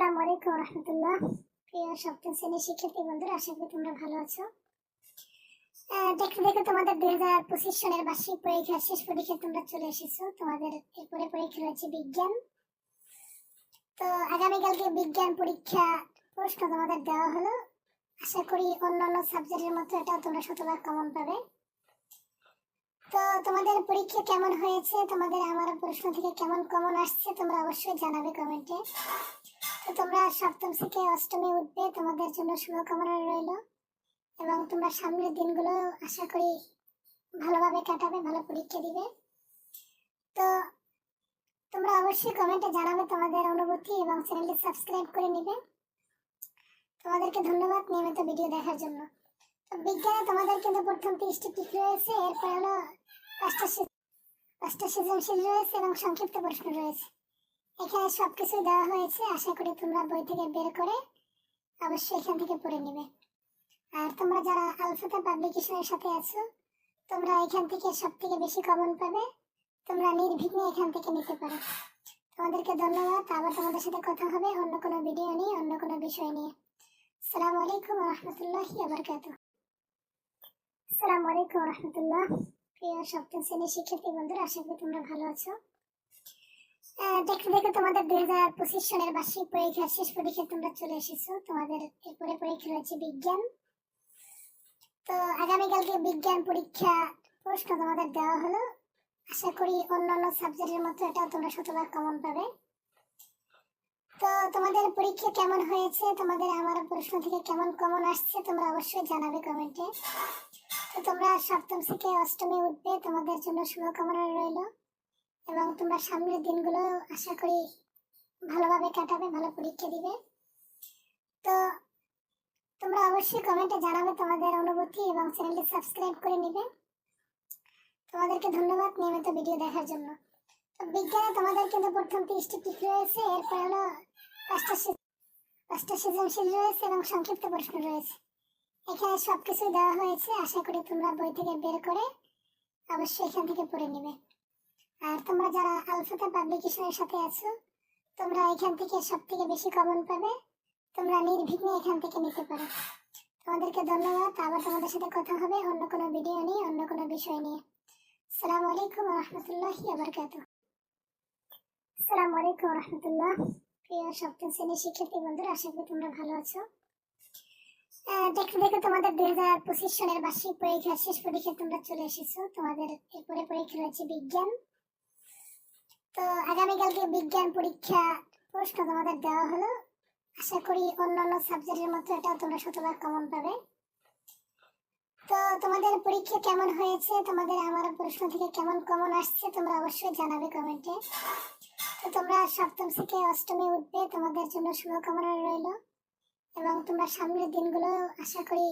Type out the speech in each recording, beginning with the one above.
আসসালামু আলাইকুম রহমতুল্লাহ। প্রিয় সপ্তম শ্রেণির শিক্ষার্থী বন্ধুরা, আশা করি তোমরা ভালো আছো। দেখে তোমাদের দুই হাজার পঁচিশ বার্ষিক পরীক্ষার শেষ পরীক্ষা তোমরা চলে এসেছ। তোমাদের এরপরে পরীক্ষা রয়েছে বিজ্ঞান। তো আগামীকালকে বিজ্ঞান পরীক্ষা প্রশ্ন তোমাদের দেওয়া হলো। আশা করি অন্যান্য সাবজেক্টের মতো এটাও তোমরা শতভাগ কমন পাবে। তো তোমাদের পরীক্ষা কেমন হয়েছে? তোমাদের আমার প্রশ্ন থেকে কেমন কমন আসছে? তোমরা অবশ্যই জানাবে কমেন্টে তো তোমরা সপ্তম থেকে অষ্টমে উঠবে। তোমাদের জন্য শুভকামনা রইল এবং তোমরা সামনের দিনগুলো আশা করি ভালোভাবে কাটাবে, ভালো পরীক্ষা দিবে। তো তোমরা অবশ্যই কমেন্টে জানাবে তোমাদের অনুভূতি এবং চ্যানেলটি সাবস্ক্রাইব করে নিবে। তোমাদেরকে ধন্যবাদ নিয়মিত ভিডিও দেখার জন্য। তো বিজ্ঞানে তোমাদের কিন্তু প্রথম তিরিশটি টিক রয়েছে, এরপর হলো পাঁচটা পাঁচটা সৃজনশীল রয়েছে এবং সংক্ষিপ্ত প্রশ্ন রয়েছে। এখানে সবকিছু দেওয়া হয়েছে। আশা করি তোমরা বই থেকে বের করে অবশ্যই এখান থেকে পড়ে নেবে। আর তোমরা যারা আলফাতে পাবলিকেশনের সাথে আছো, তোমরা এখান থেকে সব থেকে বেশি কমন পাবে। তোমরা নির্বিঘ্নে এখান থেকে নিতে পারো। তোমাদেরকে ধন্যবাদ। আবার তোমাদের সাথে কথা হবে অন্য কোনো ভিডিও নিয়ে, অন্য কোনো বিষয় নিয়ে। আসসালামু আলাইকুম রহমতুল্লাহি আবরকাত আসসালামু আলাইকুম রহমতুল্লাহ। প্রিয় সপ্তম শ্রেণির শিক্ষার্থী বন্ধুরা, আশা করি তোমরা ভালো আছো। দেখতে দেখে তোমাদের দুই হাজার পঁচিশ সালের বার্ষিক পরীক্ষার শেষ পরীক্ষা তোমরা চলে এসেছ। তোমাদের এরপরে পরীক্ষা রয়েছে বিজ্ঞান। তো আগামীকালকে বিজ্ঞান পরীক্ষা প্রশ্ন তোমাদের দেওয়া হলো। আশা করি অন্যান্য সাবজেক্টের মতো এটাও তোমরা শতভাগ কমন পাবে। তো তোমাদের পরীক্ষা কেমন হয়েছে? তোমাদের আমার প্রশ্ন থেকে কেমন কমন আসছে তোমরা অবশ্যই জানাবে কমেন্টে তো তোমরা সপ্তম থেকে অষ্টমে উঠবে। তোমাদের জন্য শুভকামনা রইল। এবং তোমরা সামনের দিনগুলো আশা করি ভালোভাবে কাটাবে, ভালো পরীক্ষা দিবে। তো তোমরা অবশ্যই কমেন্টে জানাবে তোমাদের অনুভূতি এবং চ্যানেলটি সাবস্ক্রাইব করে নিবে। তোমাদেরকে ধন্যবাদ নিয়মিত ভিডিও দেখার জন্য। তো বিজ্ঞানে তোমাদের কিন্তু প্রথম তিরিশটি টিক রয়েছে, এরপর হলো পাঁচটা পাঁচটা সৃজনশীল রয়েছে এবং সংক্ষিপ্ত প্রশ্ন রয়েছে। এখানে সব সবকিছু দেওয়া হয়েছে, আশা করি তোমরা বই থেকে বের করে অবশ্যই এখান থেকে পড়ে নেবে। আর তোমরা যারা আলফাতে পাবলিকেশনের সাথে আছো, তোমরা এখান থেকে সব থেকে বেশি কমন পাবে। তোমরা নির্বিঘ্নে এখান থেকে নিতে পারো। তোমাদেরকে ধন্যবাদ। আবার তোমাদের সাথে কথা হবে অন্য কোনো ভিডিও নিয়ে, অন্য কোনো বিষয় নিয়ে। আসসালামু আলাইকুম রহমতুল্লাহি আবরকাত আসসালামু আলাইকুম রহমতুল্লাহ। প্রিয় সপ্তম শ্রেণির শিক্ষার্থী বন্ধুরা, আশা করি তোমরা ভালো আছো। দেখতে দেখে তোমাদের দুই হাজার পঁচিশ সালের বার্ষিক পরীক্ষার শেষ পরীক্ষা তোমরা চলে এসেছ। তোমাদের এরপরে পরীক্ষা রয়েছে বিজ্ঞান। আগামীকালকে বিজ্ঞান পরীক্ষা প্রশ্ন তোমাদের দেওয়া হলো। আশা করি অন্যান্য সাবজেক্টের মতো এটাও তোমরা শতভাগ কমন পাবে। তো তোমাদের পরীক্ষা কেমন হয়েছে? তোমাদের আমার প্রশ্ন থেকে কেমন কমন আসছে? তোমরা অবশ্যই জানাবে কমেন্টে তো তোমরা সপ্তম থেকে অষ্টমে উঠবে। তোমাদের জন্য শুভকামনা রইল। এবং তোমরা সামনের দিনগুলো আশা করি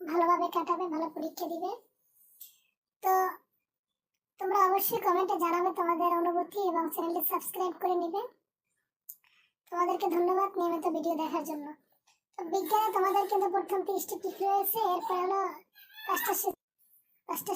ভালোভাবে কাটাবে, ভালো পরীক্ষা দিবে। তো অবশ্যই কমেন্টে জানাবে তোমাদের অনুভূতি এবং চ্যানেলটি সাবস্ক্রাইব করে নেবে। তোমাদেরকে ধন্যবাদ নিয়মিত ভিডিও দেখার জন্য। তো বিজ্ঞানে তোমাদের কিন্তু প্রথম তিরিশটি টিক রয়েছে, এরপর হলো পাঁচটা পাঁচটা